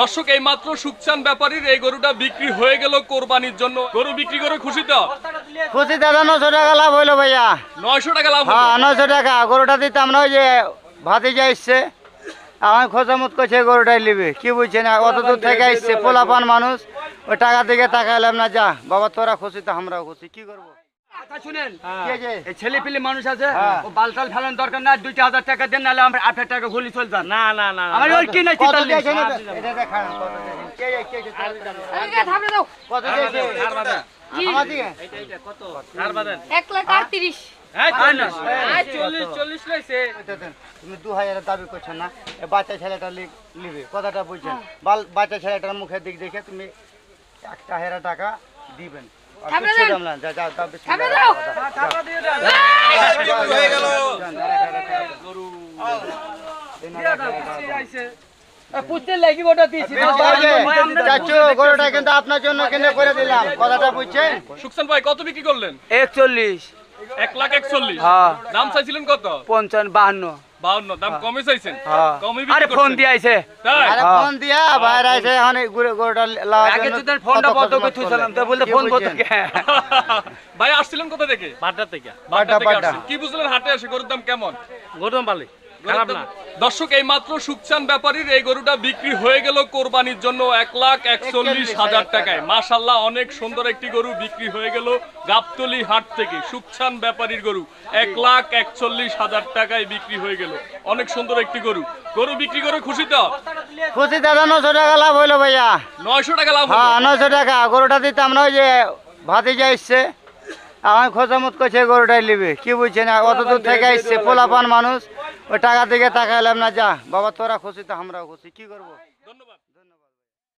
দর্শক এই মাত্র সুকচান ব্যাপারীর এই গরুটা বিক্রি হয়ে গেল কোরবানির জন্য। গরু বিক্রি করে খুশি তো? খুশি দাদা নশো টাকা লাভ হইল ভাইয়া। নয়শো টাকা লাভ। হ্যাঁ নশো টাকা। গরুটা দিতাম না ওই যে ভাতিজা এসছে। আমার খোঁজামত করছে গরুটাই নিবে। কি বুঝছেন? অত দূর থেকে এসছে পোলাপান মানুষ। ওই টাকা দিকে তাকাইলাম না যা। বাবা তোরা খুশি তো আমরাও খুশি। কি করব? শুনেন? এই ছেলে পিলে মানুষ আছে হ্যাঁ। ও বালতাল ফেলান দরকার না দুইটা হাজার টাকা দেন নাহলে আমরা আট টাকা গুলি চল যান। না না না আমার ওই কি নাই কত দিয়েছেন এটা? এটা দেখান, কত দিয়েছেন। কে এই, কে এই, কত দিয়েছেন? আমার দিকে? এক লাখ আটত্রিশ। চল্লিশ। চল্লিশ লইছে। এটা দেন। তুমি দু হাজারের দাবি করছ না বাচ্চা ছেলেটা লিবে কথাটা বুঝছেন। বাচ্চা ছেলেটার মুখের দিক দেখে তুমি একটা হাজার টাকা দিবেন। হয়ে আপনার জন্য কিনে করে দিলাম। কথাটা বুঝছেন? সুকচান ভাই কত বিক্রি করলেন? একচল্লিশ। এক লাখ একচল্লিশ। হ্যাঁ। দাম চাইছিলেন কত? পঞ্চান্ন বাহান্ন। বাউন্ন দাম কমে চাইছেন। হ্যাঁ। আরে ফোন দি আইছে আরে ফোন দিয়া বাইরে আইছে এখন এই গরু- লাগা আগে জন্য ফোনটা বন্ধ করে থুইছিলাম তো বলতে ফোন বন্ধ? ভাই আসছিলেন কোথা থেকে? বাড্ডা থেকে। বাড্ডা থেকে বাড্ডা। কি বুঝলেন হাটে এসে গরুর দাম কেমন? গরম পালি খারাপ না। দর্শক এই মাত্র সুকচান ব্যাপারীর এই গরুটা বিক্রি হয়ে গেল কোরবানির জন্য এক লাখ একচল্লিশ হাজার টাকায়। মাশাল্লাহ অনেক সুন্দর একটি গরু বিক্রি হয়ে গেল গাবতলি হাট থেকে। সুকচান ব্যাপারীর গরু এক লাখ একচল্লিশ হাজার টাকায় বিক্রি হয়ে গেল। অনেক সুন্দর একটি গরু। গরু বিক্রি করে খুশি তো? খুশি দাদা নশো টাকা লাভ হইল ভাইয়া। নয়শো টাকা লাভ। হ্যাঁ নশো টাকা। গরুটা দিতাম না ওই যে ভাতিজা এসছে। আমার খোঁজামত করছে গরুটাই নিবে। কি বুঝছেন? অত দূর থেকে এসছে পোলাপান মানুষ। ওই টাকা দিকে তাকাইলাম না, যা। বাবা, তোরা খুশি তো, আমরাও খুশি। কি করব? ধন্যবাদ।